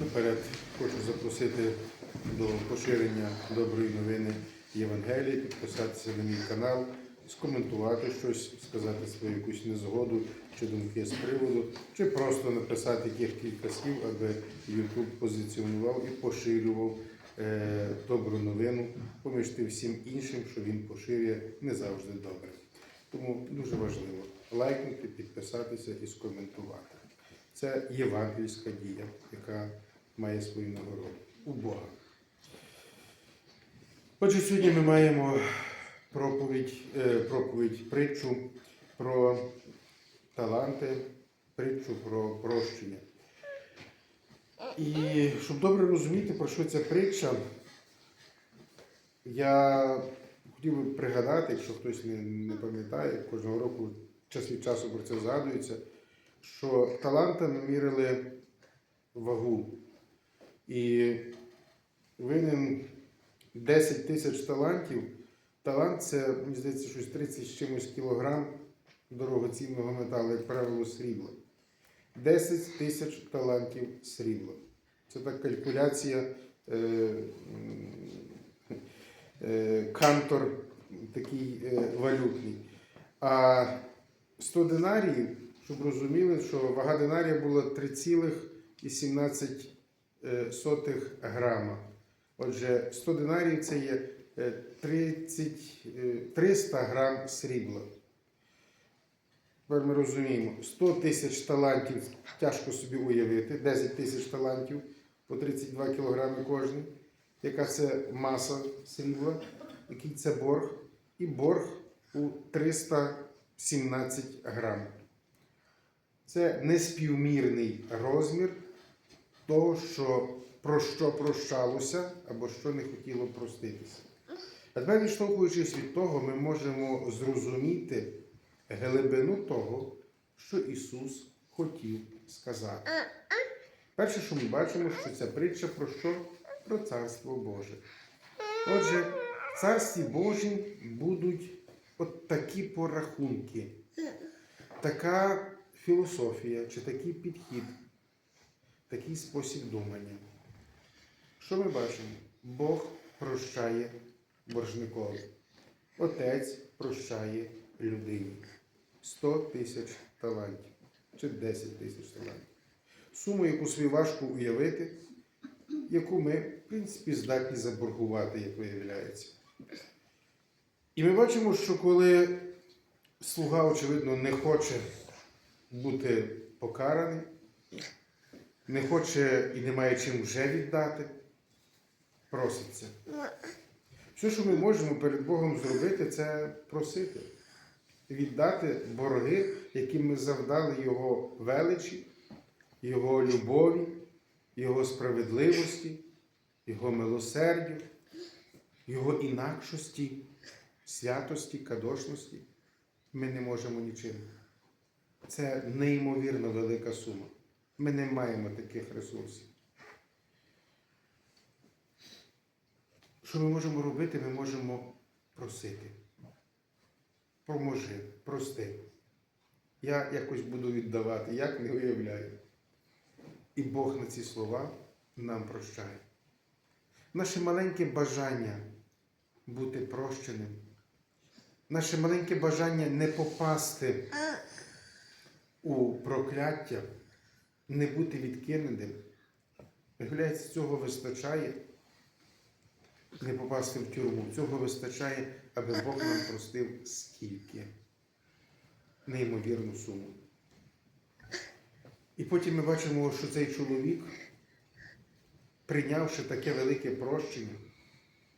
Наперед хочу запросити до поширення доброї новини Євангелії, підписатися на мій канал, скоментувати щось, сказати свою якусь незгоду чи думки з приводу, чи просто написати кілька слів, аби YouTube позиціонував і поширював е, добру новину поміж тим всім іншим, що він поширює не завжди добре. Тому дуже важливо лайкнути, підписатися і скоментувати. Це євангельська дія, яка має свою нагороду у Бога. Отже, сьогодні ми маємо проповідь, е, проповідь притчу про таланти, притчу про прощення. І щоб добре розуміти, про що ця притча, я хотів би пригадати, якщо хтось не, не пам'ятає, кожного року час від часу про це згадується, що талантами мірили вагу. І винен 10 тисяч талантів. Талант це, мені здається, щось 30 з чимось кілограм дорогоцінного металу, як правило, срібла. 10 тисяч талантів срібла. Це так калькуляція е, е, кантор такий е, валютний. А 100 динаріїв, щоб розуміли, що вага динарія була 3,17 е, грама. Отже, 100 динарів це є е, 30, е, 300 грам срібла. Тепер ми розуміємо, 100 тисяч талантів тяжко собі уявити, 10 тисяч талантів по 32 кілограми кожний. Яка це маса срібла, який це борг? І борг у 317 грам. Це неспівмірний розмір того, що про що прощалося або що не хотіло проститися. А тепер, відштовхуючись від того, ми можемо зрозуміти глибину того, що Ісус хотів сказати. Перше, що ми бачимо, що ця притча про що? Про Царство Боже. Отже, в Царстві Божім будуть от такі порахунки, така філософія чи такий підхід, такий спосіб думання. Що ми бачимо? Бог прощає боржникові. Отець прощає людині. 100 тисяч талантів чи 10 тисяч талантів. Суму, яку собі важко уявити, яку ми, в принципі, здатні заборгувати, як виявляється. І ми бачимо, що коли слуга, очевидно, не хоче бути покараний, не хоче і не має чим вже віддати, проситься. Все, що ми можемо перед Богом зробити, це просити, віддати борги, які ми завдали Його величі, Його любові, Його справедливості, Його милосердю, Його інакшості, святості, кадошності. Ми не можемо нічим. Це неймовірно велика сума. Ми не маємо таких ресурсів. Що ми можемо робити? Ми можемо просити. Поможи, прости. Я якось буду віддавати, як не уявляю. І Бог на ці слова нам прощає. Наше маленьке бажання бути прощеним, наше маленьке бажання не попасти прокляття, не бути відкинутим. Виявляється, цього вистачає не попасти в тюрму. Цього вистачає, аби Бог нам простив скільки. Неймовірну суму. І потім ми бачимо, що цей чоловік, прийнявши таке велике прощення,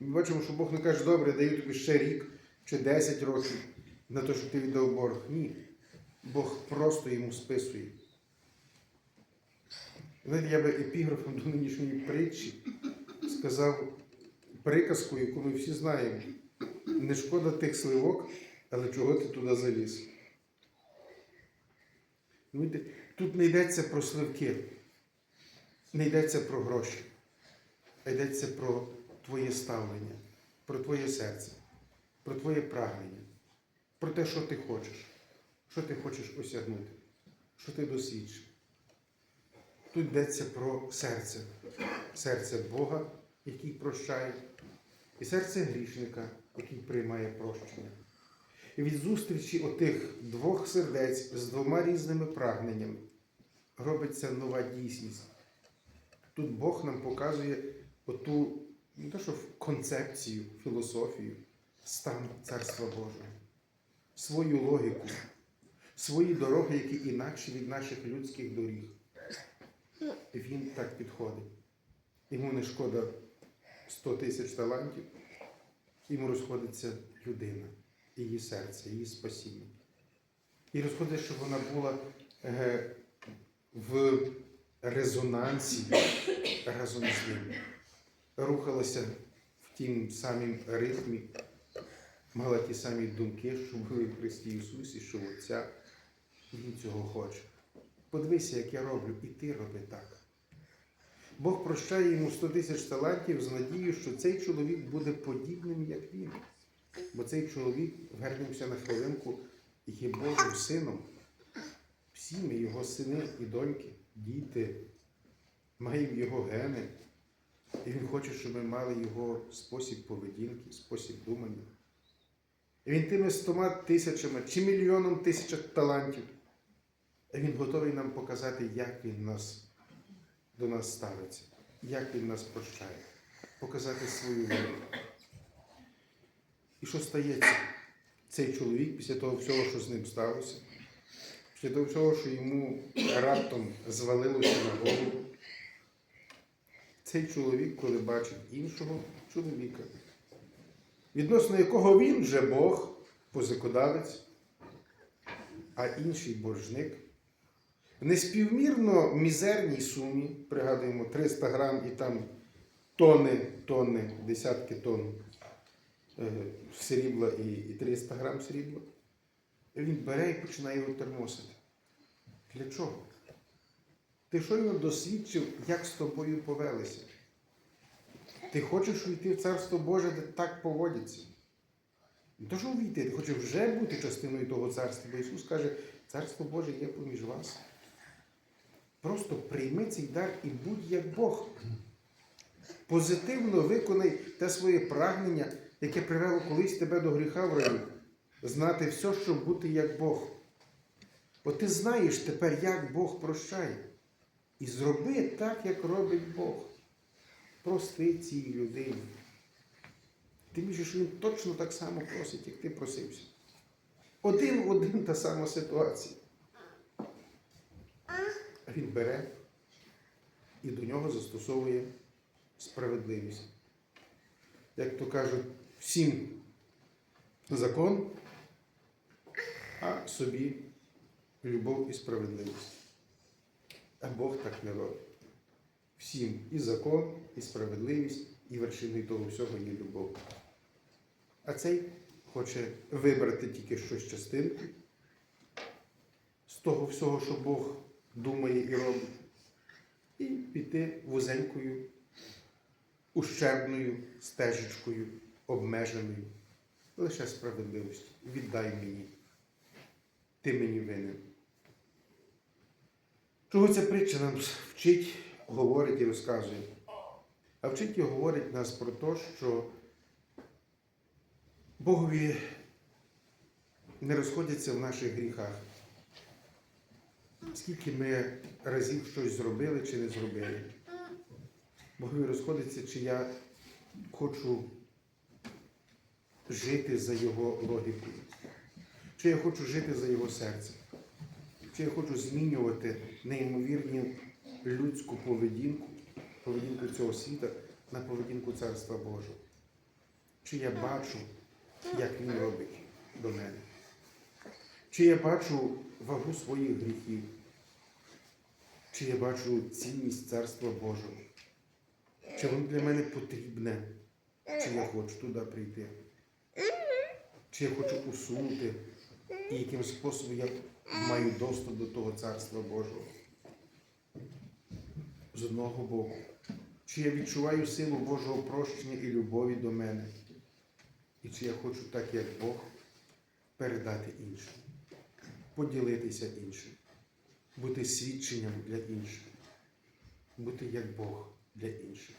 ми бачимо, що Бог не каже, добре, даю тобі ще рік чи 10 років на те, що ти віддав борг. Ні. Бог просто йому списує. Я би епіграфом до нинішньої притчі сказав приказку, яку ми всі знаємо. Не шкода тих сливок, але чого ти туди заліз? Тут не йдеться про сливки, не йдеться про гроші, а йдеться про твоє ставлення, про твоє серце, про твоє прагнення, про те, що ти хочеш, що ти хочеш осягнути, що ти досвідчив. Тут йдеться про серце. Серце Бога, який прощає, і серце грішника, який приймає прощення. І від зустрічі отих двох сердець з двома різними прагненнями робиться нова дійсність. Тут Бог нам показує оту не те, що концепцію, філософію, стан Царства Божого, свою логіку, свої дороги, які інакші від наших людських доріг. Він так підходить. Йому не шкода 100 тисяч талантів, йому розходиться людина, її серце, її спасіння. І розходить, щоб вона була е, в резонансі разом з ним, рухалася в тім самім ритмі, мала ті самі думки, що були в Христі Ісусі, що в Отця. Він цього хоче. Подивися, як я роблю, і ти роби так. Бог прощає йому 100 тисяч талантів з надією, що цей чоловік буде подібним, як він. Бо цей чоловік, вернемося на хвилинку, є Божим сином. Всі ми його сини і доньки, діти, маємо його гени. І він хоче, щоб ми мали його спосіб поведінки, спосіб думання. І він тими стома тисячами чи мільйоном тисяч талантів. Він готовий нам показати, як він нас до нас ставиться, як він нас прощає, показати свою волю. І що стається? Цей чоловік після того всього, що з ним сталося, після того всього, що йому раптом звалилося на голову, цей чоловік, коли бачить іншого чоловіка, відносно якого він вже Бог, позикодавець, а інший боржник, неспівмірно мізерній сумі, пригадуємо 300 грам і там тони, тонни, десятки тонн е, срібла і, і 300 грам срібла, він бере і починає його термосити. Для чого? Ти щойно досвідчив, як з тобою повелися. Ти хочеш увійти в Царство Боже, де так поводяться. Не то, що увійти, ти хочеш вже бути частиною того царства. Бо Ісус каже, Царство Боже є поміж вас. Просто прийми цей дар і будь як Бог. Позитивно виконай те своє прагнення, яке привело колись тебе до гріха в раю. Знати все, щоб бути як Бог. Бо ти знаєш тепер, як Бог прощає. І зроби так, як робить Бог. Прости цій людині. Тим більше, що він точно так само просить, як ти просився. Один в один та сама ситуація. Він бере і до нього застосовує справедливість. Як то кажуть, всім закон, а собі любов і справедливість. А Бог так не робить. Всім і закон, і справедливість, і вершиною того всього є любов. А цей хоче вибрати тільки щось частинку з того всього, що Бог думає і робить, і піти вузенькою, ущербною стежечкою, обмеженою, лише справедливості. Віддай мені. Ти мені винен. Чого ця притча нам вчить, говорить і розказує? А вчить і говорить нас про те, що Богові не розходяться в наших гріхах. Скільки ми разів щось зробили чи не зробили. Богові розходиться, чи я хочу жити за його логікою, чи я хочу жити за його серцем, чи я хочу змінювати неймовірну людську поведінку, поведінку цього світа на поведінку Царства Божого. Чи я бачу, як він робить до мене? Чи я бачу вагу своїх гріхів? Чи я бачу цінність Царства Божого? Чи воно для мене потрібне? Чи я хочу туди прийти? Чи я хочу усунути, і яким способом я маю доступ до того Царства Божого? З одного боку. Чи я відчуваю силу Божого прощення і любові до мене? І чи я хочу так, як Бог, передати іншим, поділитися іншим, бути свідченням для інших. бути як Бог для інших.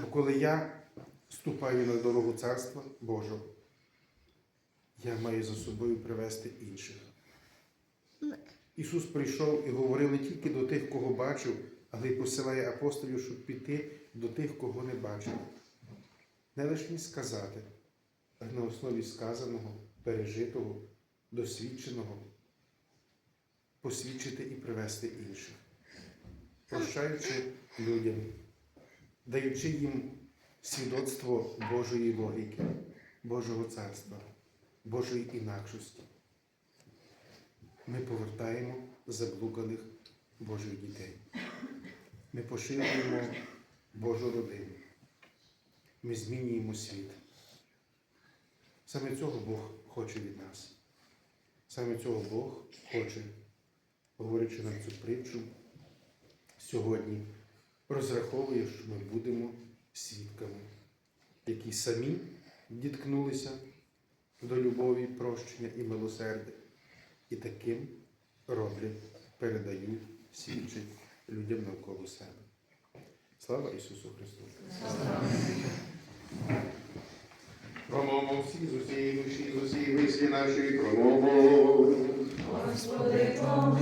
Бо коли я ступаю на дорогу Царства Божого, я маю за собою привести інших. Ісус прийшов і говорив не тільки до тих, кого бачив, але й посилає апостолів, щоб піти до тих, кого не бачив. Не лише сказати, а на основі сказаного, пережитого, досвідченого, посвідчити і привести інших, прощаючи людям, даючи їм свідоцтво Божої логіки, Божого царства, Божої інакшості. Ми повертаємо заблуканих Божих дітей. Ми поширюємо Божу родину. Ми змінюємо світ. Саме цього Бог хоче від нас. Саме цього Бог хоче, говорячи нам цю притчу, сьогодні розраховує, що ми будемо свідками, які самі діткнулися до любові, прощення і милосердя, і таким роблять, передають, свідчать людям навколо себе. Слава Ісусу Христу! Промовмо всі з усієї душі, з усієї мислі нашої, промовмо. Господи, помилуй.